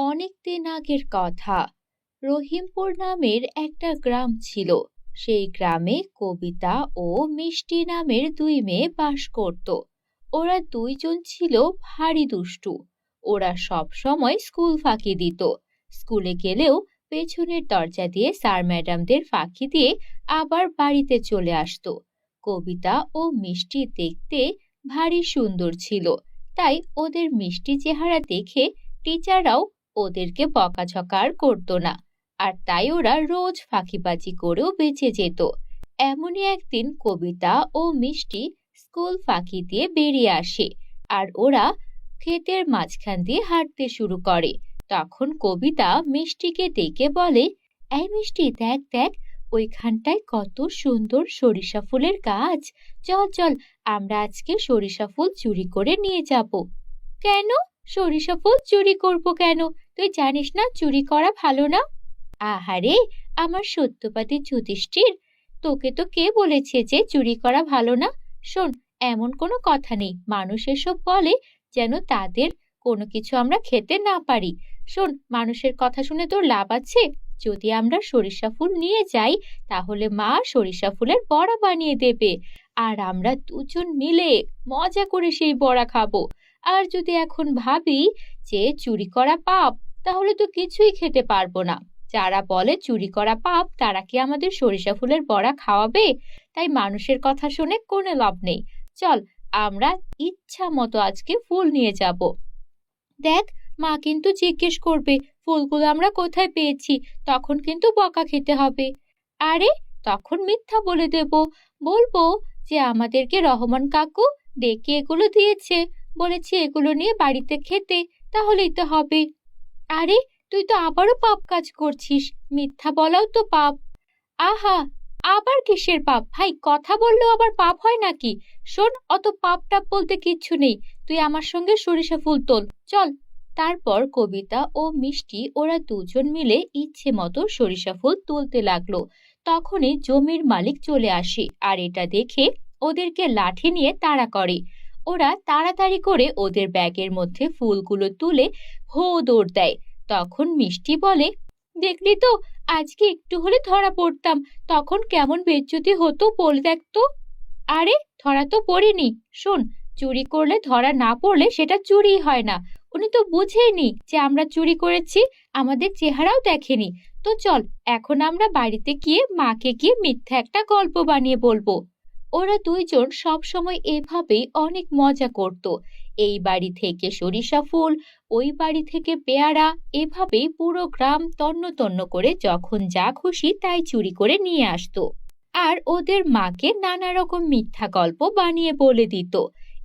অনেক দিন আগের কথা। রহিমপুর নামের একটা গ্রাম ছিল। সেই গ্রামে কবিতা ও মিষ্টি নামের দুই মেয়ে বাস করত। ওরা দুইজন ছিল ভারী দুষ্টু। ওরা সব সময় স্কুল ফাঁকি দিত। স্কুলে গেলেও পেছনের দরজা দিয়ে স্যার ম্যাডামদের ফাঁকি দিয়ে আবার বাড়িতে চলে আসতো। কবিতা ও মিষ্টি দেখতে ভারী সুন্দর ছিল। তাই ওদের মিষ্টি চেহারা দেখে টিচাররাও ওদেরকে বকাঝকা আর করতো না। আর তাই ওরা রোজ ফাঁকিবাজি করেও বেঁচে যেত। এমনই একদিন কবিতা ও মিষ্টি স্কুল ফাঁকি দিয়ে বেরিয়ে আসে আর ওরা ক্ষেতের মাঝখান দিয়ে হাঁটতে শুরু করে। তখন কবিতা মিষ্টিকে ডেকে বলে, এই মিষ্টি, দেখ দেখ, ওইখানটায় কত সুন্দর সরিষা ফুলের গাছ। চল চল, আমরা আজকে সরিষা ফুল চুরি করে নিয়ে যাব। কেন? সরিষা ফুল চুরি করব কেন? তুই জানিস না চুরি করা ভালো না? আহারে, আমার সত্যপাতি যুধিষ্ঠির। তোকে তো কে বলেছে যে চুরি করা ভালো না? শোন, এমন কোনো কথা নেই। মানুষ এসব বলে যেন তাদের কোনো কিছু আমরা খেতে না পারি। শোন, মানুষের কথা শুনে তোর লাভ আছে? যদি আমরা সরিষা ফুল নিয়ে যাই, তাহলে মা সরিষা ফুলের বড়া বানিয়ে দেবে। আর আমরা দুজন মিলে মজা করে সেই বড়া খাব। আর যদি এখন ভাবি যে চুরি করা পাপ, তাহলে তো কিছুই খেতে পারব না। যারা বলে চুরি করা পাপ, তারা কি আমাদের সরিষা ফুলের বড়া খাওয়াবে? তাই মানুষের কথা শুনে কোনো লাভ নেই। চল, আমরা ইচ্ছা মতো আজকে ফুল নিয়ে যাব। দেখ, মা কিন্তু জিজ্ঞেস করবে, ফুলগুলো আমরা কোথায় পেয়েছি? তখন কিন্তু বকা খেতে হবে। আরে, তখন মিথ্যা বলে দেব। বলব যে আমাদেরকে রহমান কাকু ডেকে এগুলো দিয়েছে। বলেছে এগুলো নিয়ে বাড়িতে খেতে, তাহলেই তো হবে। আরে, তুই তো আবারও পাপ কাজ করছিস, মিথ্যা বলাও তো পাপ। আহা, আবার কিসের পাপ? ভাই, কথা বললেও আবার পাপ হয় নাকি? শোন, অত পাপ টাপ বলতে কিচ্ছু নেই। তুই আমার সঙ্গে সরিষা ফুল তোল, চল। তারপর কবিতা ও মিষ্টি ওরা দুজন মিলে ইচ্ছে মতো সরিষা ফুল তুলতে লাগল। তখনই জমির মালিক চলে আসে, আর এটা দেখে ওদেরকে লাঠি নিয়ে তাড়া করে। ওরা তাড়াতাড়ি করে ওদের ব্যাগের মধ্যে ফুলগুলো তুলে হো দৌড় দেয়। তখন মিষ্টি বলে, দেখলি তো, আজকে একটু হলে ধরা পড়তাম। তখন কেমন বেজ্জতি হতো, বলে দেখতো আরে, ধরা তো পড়িনি। শোন, চুরি করলে ধরা না পড়লে সেটা চুরি হয় না। উনি তো বুঝেনি যে আমরা চুরি করেছি, আমাদের চেহারাও দেখেনি। তো চল, এখন আমরা বাড়িতে গিয়ে মাকে গিয়ে মিথ্যা একটা গল্প বানিয়ে বলব। ওরা দুইজন সব সময় এভাবেই অনেক মজা করত। এই বাড়ি থেকে সরিষা ফুল, ওই বাড়ি থেকে পেয়ারা, এভাবেই পুরো গ্রাম তন্ন তন্ন করে যখন যা খুশি তাই চুরি করে নিয়ে আসতো। আর ওদের মাকে নানা রকম মিথ্যা গল্প বানিয়ে বলে দিত।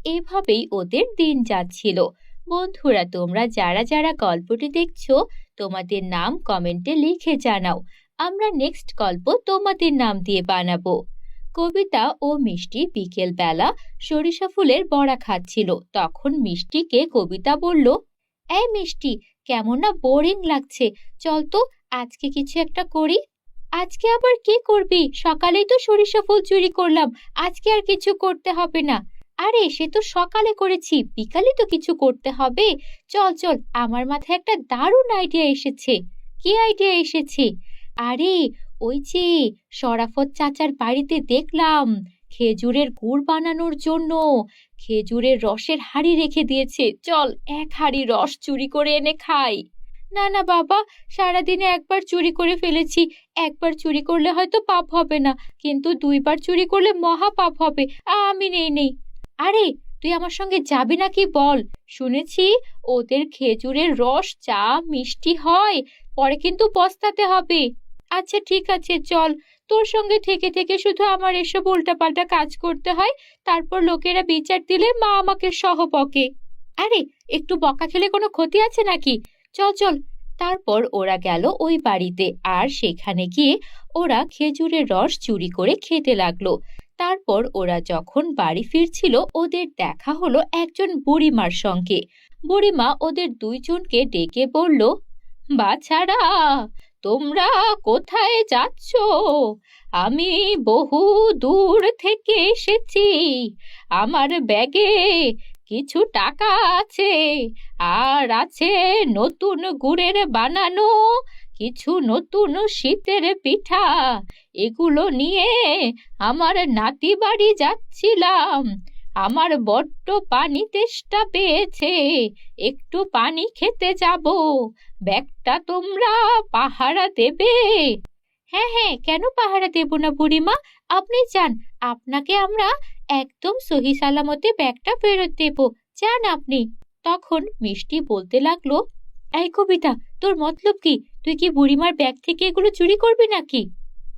এভাবেই ওদের দিন যাচ্ছিল। বন্ধুরা, তোমরা যারা যারা গল্পটি দেখছ, তোমাদের নাম কমেন্টে লিখে জানাও। আমরা নেক্সট গল্প তোমাদের নাম দিয়ে বানাবো। কবিতা ও মিষ্টি বিকেল বেলা সরিষা ফুলের বড়া খাচ্ছিল। তখন মিষ্টিকে কবিতা বলল, এই মিষ্টি, কেমন না বোরিং লাগছে। চল তো, আজকে কিছু একটা করি। আজকে আবার কি করবি? সকালেই তো সরিষা ফুল চুরি করলাম, আজকে আর কিছু করতে হবে না। আরে, সে তো সকালে করেছি, বিকালে তো কিছু করতে হবে। চল চল, আমার মাথায় একটা দারুণ আইডিয়া এসেছে। কি আইডিয়া এসেছে? আরে ওই যে শরাফত চাচার বাড়িতে দেখলাম, খেজুরের গুড় বানানোর জন্য। খেজুরের রসের হাড়ি রেখে দিয়েছে। চল, এক হাড়ি রস চুরি করে এনে খাই। না না, বাবা, সারাদিনে একবার চুরি করে ফেলেছি। একবার চুরি করলে হয়তো পাপ হবে না, কিন্তু দুইবার চুরি করলে মহা পাপ হবে। আমি নেই নেই। আরে, তুই আমার সঙ্গে যাবি নাকি বল? শুনেছি ওদের খেজুরের রস চা মিষ্টি হয়, পরে কিন্তু পস্তাতে হবে। আচ্ছা ঠিক আছে, চল। তোর সঙ্গে থেকে থেকে শুধু আমার এসব উল্টাপাল্টা কাজ করতে হয়। তারপর লোকেরা বিচার দিলে মা আমাকে সহ বকে। আরে, একটু বকা খেলে কোনো ক্ষতি আছে নাকি? চল চল। তারপর ওরা গেল ওই বাড়িতে আর সেখানে গিয়ে ওরা খেজুরের রস চুরি করে খেতে লাগল। তারপর ওরা যখন বাড়ি ফিরছিল, ওদের দেখা হলো একজন বুড়িমার সঙ্গে। বুড়িমা ওদের দুইজনকে ডেকে বলল, বাছারা তোমরা কোথায় যাচ্ছ? আমি বহু দূর থেকে এসেছি। আমার ব্যাগে কিছু টাকা আছে। আর আছে নতুন গুড়ের বানানো, কিছু নতুন শীতের পিঠা। এগুলো নিয়ে আমার নাতি বাড়ি যাচ্ছিলাম। আমার বড্ড পানি তেষ্টা পেয়েছে। একটু পানি খেতে যাব। ব্যাগটা তোমরা পাহারা দেবে। হ্যাঁ হ্যাঁ কেন পাহারা দেব না বুড়িমা? আপনি যান, আপনাকে আমরা একদম সহি সালামতে ব্যাগটা ফেরত দেব। যান আপনি। তখন মিষ্টি বলতে লাগল, এই কবিতা, তোর মতলব কি? তুই কি বুড়িমার ব্যাগ থেকে এগুলো চুরি করবি নাকি?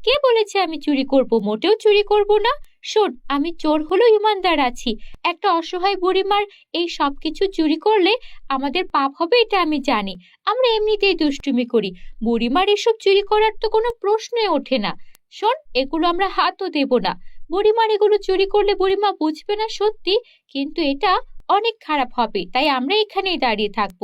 কে বলেছে আমি চুরি করব? মোটেও চুরি করব না। শোন, আমি চোর হলেও ইমানদার আছি। একটা অসহায় বুড়িমার এই সব কিছু চুরি করলে আমাদের পাপ হবে এটা আমি জানি। আমরা এমনিতেই দুষ্টুমি করি। বুড়িমার এসব চুরি করার তো কোনো প্রশ্নই ওঠে না। শোন, এগুলো আমরা হাতও দেব না। বুড়িমার এগুলো চুরি করলে বুড়িমা বুঝবে না সত্যি, কিন্তু এটা অনেক খারাপ হবে, তাই আমরা এখানেই দাঁড়িয়ে থাকব।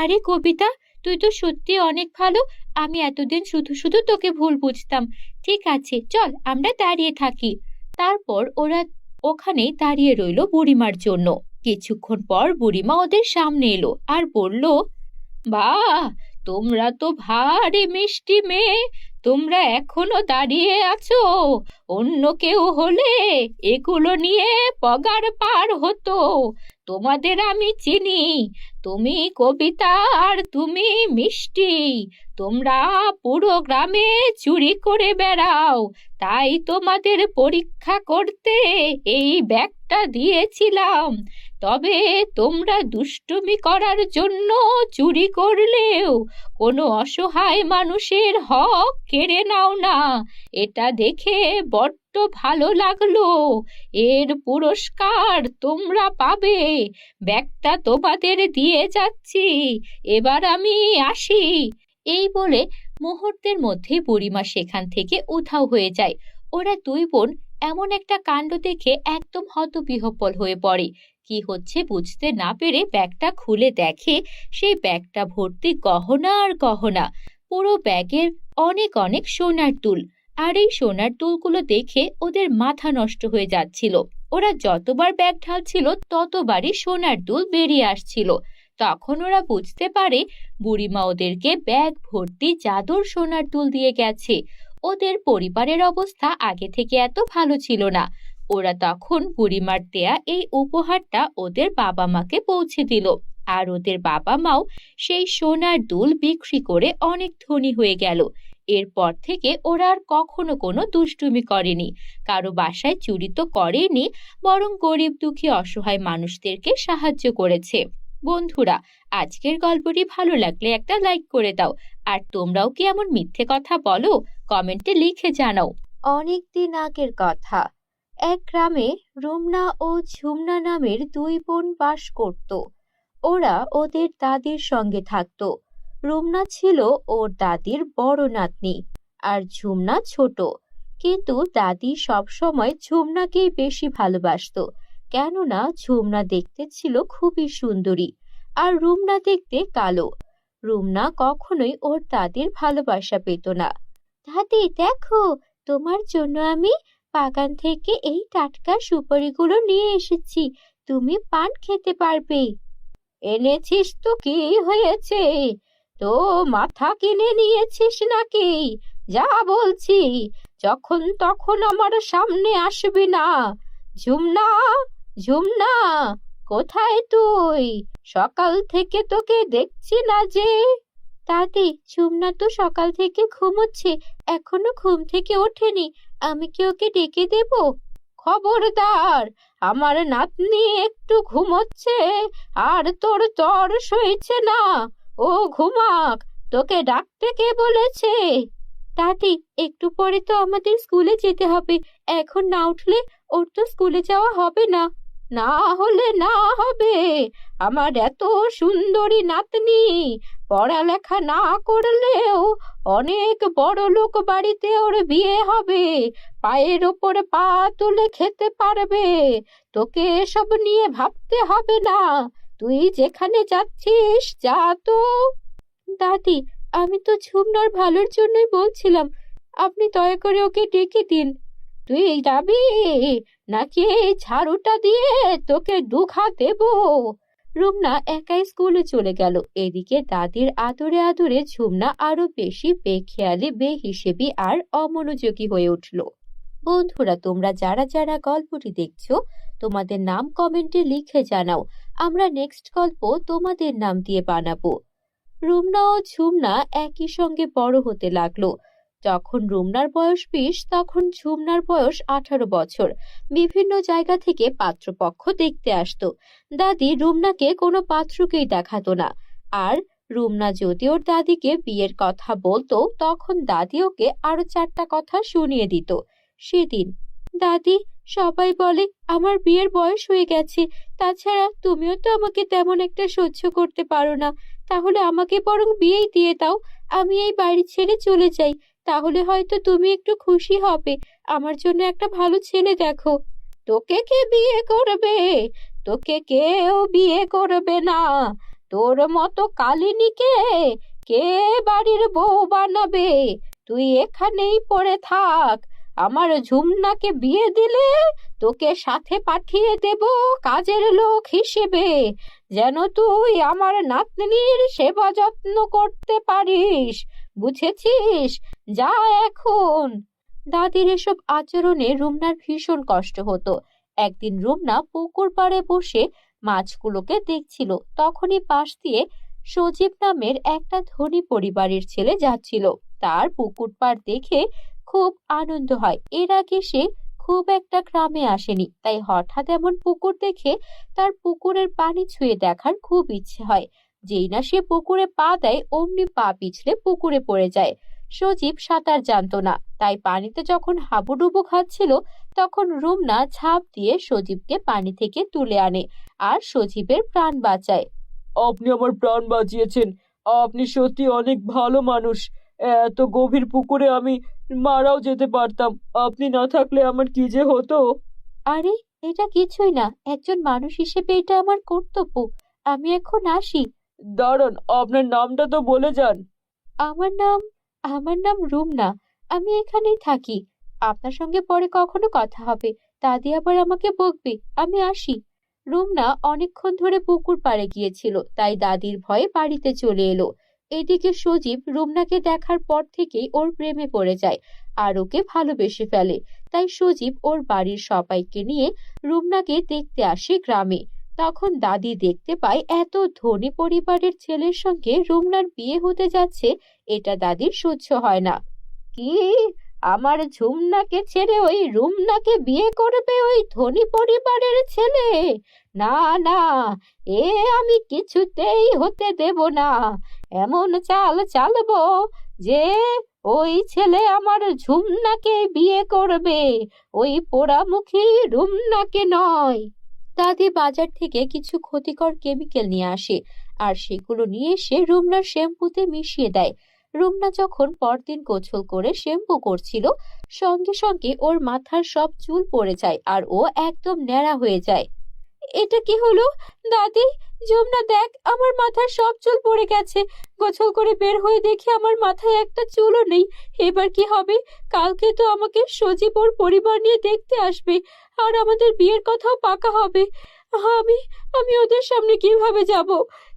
আরে কবিতা, তুই তো সত্যি অনেক ভালো। আমি এতদিন শুধু শুধু তোকে ভুল বুঝতাম। ঠিক আছে, চল, আমরা দাঁড়িয়ে থাকি। তারপর ওরা ওখানেই দাঁড়িয়ে রইল বুড়িমার জন্য। কিছুক্ষণ পর বুড়িমা ওদের সামনে এলো আর বলল, বা, তোমরা তো ভারী মিষ্টি মেয়ে, তোমরা এখনও দাঁড়িয়ে আছো। অন্য কেউ হলে এগুলো নিয়ে পগার পার হতো। তোমাদের আমি চিনি। তুমি কবিতা আর তুমি মিষ্টি। তোমরা পুরো গ্রামে চুরি করে বেড়াও। তাই তোমাদের পরীক্ষা করতে এই ব্যাগটা দিয়েছিলাম। তবে তোমরা দুষ্টুমি করার জন্য চুরি করলেও কোনো অসহায় মানুষের হক কেড়ে নাও না। এটা দেখে বড্ড ভালো লাগল। এর পুরস্কার তোমরা পাবে। ব্যাগটা তোমাদের দিয়ে যাচ্ছি। এবার আমি আসি। এই বলে মুহূর্তের মধ্যে বুড়িমা সেখান থেকে উধাও হয়ে যায়। ওরা দুই বোন এমন একটা কাণ্ড দেখে একদম হতবিহ্বল হয়ে পড়ে। কি হচ্ছে বুঝতে না পেরে ব্যাগটা খুলে দেখে সেই ব্যাগটা ভর্তি গহনা আর গহনা। পুরো ব্যাগের অনেক অনেক সোনার দুল। আর এই সোনার দুলগুলো দেখে ওদের মাথা নষ্ট হয়ে যাচ্ছিল। ওরা যতবার ব্যাগ ঢালছিল, ততবারই সোনার দুল বেরিয়ে আসছিল। তখন ওরা বুঝতে পারে বুড়িমা ওদেরকে ব্যাগ ভর্তি জাদুর সোনার দুল দিয়ে গেছে। ওদের পরিবারের অবস্থা আগে থেকে এত ভালো ছিল না। ওরা তখন বুড়িমার দেয়া এই উপহারটা ওদের বাবা মাকে পৌঁছে দিল। আর ওদের বাবা মাও সেই সোনার দুল বিক্রি করে অনেক ধনী হয়ে গেল। এরপর থেকে ওরা আর কখনো কোনো দুষ্টুমি করেনি। কারও বাসায় চুরি তো করেনি, বরং গরিব দুঃখী অসহায় মানুষদেরকে সাহায্য করেছে। বন্ধুরা, আজকের গল্পটি ভালো লাগলে একটা লাইক করে দাও। আর তোমরাও কি এমন মিথ্যে কথা বলো? কমেন্টে লিখে জানাও। অনেক দিন আগের কথা। এক গ্রামে রুমনা ও ঝুমনা নামের দুই বোন বাস করত। ওরা ওদের দাদির সঙ্গে থাকত। রুমনা ছিল ওর দাদির বড় নাতনি আর ঝুমনা ছোট। কিন্তু দাদি সবসময় ঝুমনাকেই বেশি ভালোবাসতো, কেননা ঝুমনা দেখতে ছিল খুবই সুন্দরী আর রুমনা দেখতে কালো। রুমনা কখনোই ওর দাদির ভালোবাসা পেত না। দাদি, দেখো, তোমার জন্য আমি বাগান থেকে এই টাটকা সুপারিগুলো নিয়ে এসেছি, তুমি পান খেতে পারবে। এনেছিস তো কি হয়েছে? তো মাথা কিনে নিয়েছিস নাকি? যা বলছি, যখন তখন আমার সামনে আসবি না। ঝুমনা ঝুমনা, কোথায় তুই? সকাল থেকে তোকে দেখছি না যে। দাদি ঝুমনা তো সকাল থেকে ঘুমোচ্ছে, এখনও ঘুম থেকে ওঠেনি। আমি কি ওকে ডেকে দেব? খবরদার, আমার নাতনি একটু ঘুমোচ্ছে, আর তোর তর সইছে না। ও ঘুমাক, তোকে ডাকতে কে বলেছে? দাদি, একটু পরে তো আমাদের স্কুলে যেতে হবে। এখন না উঠলে ওর তো স্কুলে যাওয়া হবে না। না হলে না হবে। আমার এত সুন্দরী নাতনি, পড়ালেখা না করলেও অনেক বড় লোক বাড়িতে ওর বিয়ে হবে। পায়ের ওপর পা তুলে খেতে পারবে। তোকে এসব নিয়ে ভাবতে হবে না। তুই যেখানে যাচ্ছিস, যা তো। দাদি, আমি তো ঝুমনার ভালোর জন্যই বলছিলাম, আপনি দয়া করে ওকে ডেকে দিন। তুই যাবি নাকি ঝাড়ুটা দিয়ে তোকে দুঘা দেবো? রুমনা একাই স্কুলে চলে গেল। এদিকে দাদির আদরে আদরে ঝুমনা আরও বেশি বেখেয়ালি, বেহিসেবি আর অমনোযোগী হয়ে উঠল। বন্ধুরা, তোমরা যারা যারা গল্পটি দেখছ, তোমাদের নাম কমেন্টে লিখে জানাও। আমরা নেক্সট গল্প তোমাদের নাম দিয়ে বানাবো। রুমনা ও ঝুমনা একই সঙ্গে বড় হতে লাগল। যখন রুমনার বয়স বিশ, তখন ঝুমনার বয়স আঠারো বছর। বিভিন্ন জায়গা থেকে পাত্রপক্ষ দেখতে আসতো। দাদি রুমনাকে কোনো পাত্রকেই দেখাতো না। আর রুমনা যদি ওর দাদিকে বিয়ের কথা বলতো, তখন দাদি ওকে আরও চারটা কথা শুনিয়ে দিত। সেদিন, দাদি সবাই বলে, আমার বিয়ের বয়স হয়ে গেছে। তাছাড়া তুমিও তো আমাকে তেমন একটা সহ্য করতে পারো না। তাহলে আমাকে বরং বিয়েই দিয়ে দাও। আমি এই বাড়ি ছেড়ে চলে যাই। তাহলে হয়তো তুমি একটু খুশি হবে। আমার জন্য একটা ভালো ছেলে দেখো। তোকে কে বিয়ে করবে? তোকে কেউ বিয়ে করবে না। তোর মতো কালিনীকে কে বাড়ির বউ বানাবে? তুই এখানেই পড়ে থাক। আমার ঝুমনাকে বিয়ে দিলে তোকে সাথে পাঠিয়ে দেব কাজের লোক হিসেবে, যেন তুই আমার নাতনির সেবা যত্ন করতে পারিস। বুঝেছিস? যা এখন। দাদির এসব আচরণে রুমনার ভীষণ কষ্ট হতো। একদিন রুমনা পুকুর পাড়ে বসে মাছগুলোকে দেখছিল। তখনই পাশ দিয়ে সজীব নামের একটা ধনী পরিবারের ছেলে যাচ্ছিল। তার পুকুর পাড় দেখে খুব আনন্দ হয়। এর আগে সে খুব একটা গ্রামে আসেনি, তাই হঠাৎ এমন পুকুর দেখে তার পুকুরের পানি ছুঁয়ে দেখার খুব ইচ্ছে হয়। যেই না সে পুকুরে পা দেয়, অমনি পা পিছলে পুকুরে পড়ে যায়। সজীব সাঁতার জানতো না, তাই পানিতে যখন হাবুডুবু খাচ্ছিল, তখন রুমনা ঝাঁপ দিয়ে সজীবকে পানি থেকে তুলে আনে আর সজীবের প্রাণ বাঁচায়। আপনি আমার প্রাণ বাঁচিয়েছেন, আপনি সত্যি অনেক ভালো মানুষ। এত গভীর পুকুরে আমি মারাও যেতে পারতাম। আপনি না থাকলে আমার কি যে হতো? আরে এটা কিছুই না। একজন মানুষ হিসেবে এটা আমার কর্তব্য। আমি এখন আসি। দাঁড়ান আপনার নামটা তো বলে যান। আমার নাম আমার নাম রুমনা। আমি এখানেই থাকি। আপনার সঙ্গে পরে কখনো কথা হবে। দাদি আবার আমাকে বকবে। আমি আসি। রুমনা অনেকক্ষণ ধরে পুকুর পাড়ে গিয়েছিল তাই দাদির ভয়ে বাড়িতে চলে এলো। এদিকে সজীব রুমনাকে দেখার পর থেকেই ওর প্রেমে পড়ে যায় আর ওকে ভালোবেসে ফেলে। তাই সজীব ওর বাড়ির সবাইকে নিয়ে রুমনাকে দেখতে আসে গ্রামে। তখন দাদি দেখতে পায় এত ধনী পরিবারের ছেলের সঙ্গে রুমনার বিয়ে হতে যাচ্ছে, এটা দাদির সহ্য হয় না। কি? আমার ঝুমনাকে ছেড়ে ওই রুমনাকে বিয়ে করবে ওই ধনী পরিবারের ছেলে। না না, এ আমি কিছুতেই হতে দেব না। এমন চাল চালবো যে ওই ছেলে আমার ঝুমনাকে বিয়ে করবে, ওই পোড়ামুখী রুমনাকে নয়। দাদি বাজার থেকে কিছু ক্ষতিকর কেমিক্যাল নিয়ে আসে, আর সেগুলো নিয়ে এসে রুমনার শ্যাম্পুতে মিশিয়ে দেয়। রুমনা যখন পরদিন গোছল করে শ্যাম্পু করছিল, সঙ্গে সঙ্গে ওর মাথার সব চুল পড়ে যায় আর ও একদম ন্যাড়া হয়ে যায়। এটা কি হলো? দাদি, যমুনা দেখ, আমার মাথার সব চুল পড়ে গেছে। গোছল করে বের হয়ে দেখি আমার মাথায় একটা চুলও নেই। এবার কি হবে? কালকে তো আমাকে সজীব ওর পরিবার নিয়ে দেখতে আসবে, আর আমাদের বিয়ের কথাও পাকা হবে। আমি আমি ওদের সামনে কীভাবে যাব?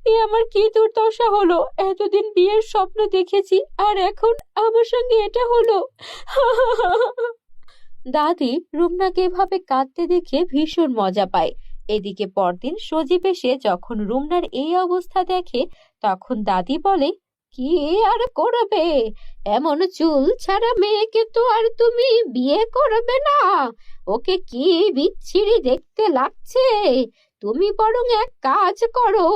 এ আমার কি দুর্দশা হলো? এতদিন বিয়ের স্বপ্ন দেখেছি, আর এখন আমার সঙ্গে এটা হলো? দাদি রুমনাকে এভাবে কাঁদতে দেখে ভীষণ মজা পায়। এদিকে পরদিন সজীব এসে যখন রুমনার এই অবস্থা দেখে, তখন দাদি বলে, কি আর করবে? এমন চুল ছাড়া মেয়েকে তো আর তুমি বিয়ে করবে না। ওকে কি বিচ্ছিরি দেখতে লাগছে? তুমি বরং এক কাজ করো।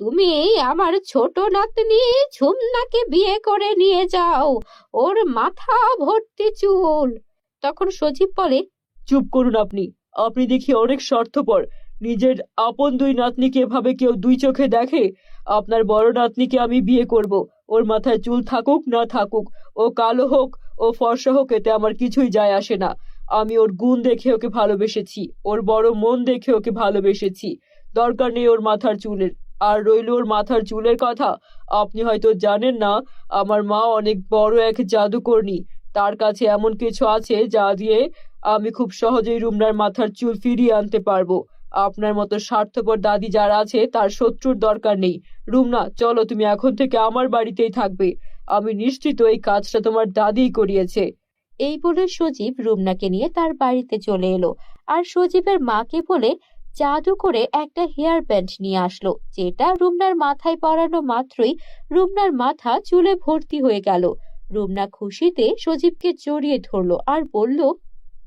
তুমি আমার ছোট নাতনি ঝুমনাকে বিয়ে করে নিয়ে যাও। ওর মাথা ভর্তি চুল। তখন সজীব বলে, চুপ করুন আপনি। আপনি দেখি অনেক স্বার্থপর। নিজের আপন দুই নাতনিকে এভাবে কেউ দুই চোখে দেখে? আপনার বড় নাতনিকে আমি বিয়ে করব। ওর মাথায় চুল থাকুক, না থাকুক, ও কালো হোক, ও ফর্সা হোক, এতে আমার কিছুই যায় আসে না। আমি ওর গুণ দেখে ওকে ভালোবেসেছি। ওর বড় মন দেখে ওকে ভালোবেসেছি। দরকার নেই ওর মাথার চুলের। আর রইল ওর মাথার চুলের কথা? আপনি হয়তো জানেন না, আমার মা অনেক বড় এক জাদুকর্ণী। তার কাছে এমন কিছু আছে যা দিয়ে আমি খুব সহজেই রুমনার মাথার চুল ফিরিয়ে আনতে পারব। আপনার মতো স্বার্থপর দাদি যারা আছে, তার শত্রুর দরকার নেই। রুমনা, চলো, তুমি এখন থেকে আমার বাড়িতেই থাকবে। আমি নিশ্চিত এই কাজটা তোমার দাদিই করিয়েছে। এই বলে সজীব রুমনাকে নিয়ে তার বাড়িতে চলে এলো। আর সজীবের মাকে বলে জাদু করে একটা হেয়ার ব্যান্ড নিয়ে আসলো, যেটা রুমনার মাথায় পরানো মাত্রই রুমনার মাথা চুলে ভর্তি হয়ে গেল। রুমনা খুশিতে সজীবকে জড়িয়ে ধরলো আর বলল,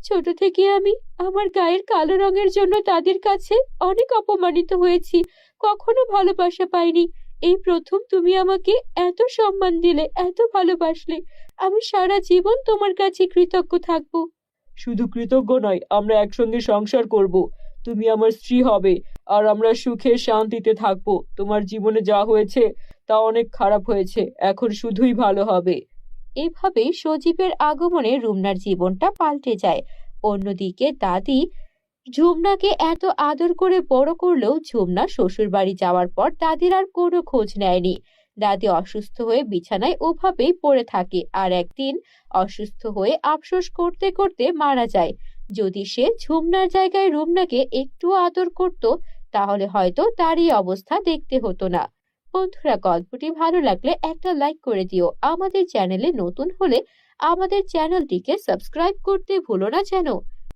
ছোট থেকে আমি আমার গায়ের কালো রঙের জন্য তাদের কাছে অনেক অপমানিত হয়েছি, কখনো ভালোবাসা পাইনি। এই প্রথম তুমি আমাকে এত সম্মান দিলে, এত ভালোবাসলে, আমি সারা জীবন তোমার কাছে কৃতজ্ঞ থাকব। শুধু কৃতজ্ঞ নয়, আমরা একসঙ্গে সংসার করব। তুমি আমার স্ত্রী হবে, আর আমরা সুখে শান্তিতে থাকব। তোমার জীবনে যা হয়েছে, তা অনেক খারাপ হয়েছে। এখন শুধুই ভালো হবে। এভাবেই সজীবের আগমনে রুমনার জীবনটা পাল্টে যায়। অন্যদিকে দাদি ঝুমনাকে এত আদর করে বড় করলেও ঝুমনা শ্বশুর বাড়ি যাওয়ার পর দাদির আর কোনো খোঁজ নেয়নি। দাদি অসুস্থ হয়ে বিছানায় ওভাবেই পড়ে থাকে, আর একদিন অসুস্থ হয়ে আফসোস করতে করতে মারা যায়। যদি সে ঝুমনার জায়গায় রুমনাকে একটু আদর করত, তাহলে হয়তো তারই অবস্থা দেখতে হতো না। বন্ধুরা, গল্পটি ভালো লাগলে একটা লাইক করে দিও। আমাদের চ্যানেলে নতুন হলে আমাদের চ্যানেলটিকে সাবস্ক্রাইব করতে ভুলো না যেন।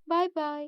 Bye bye.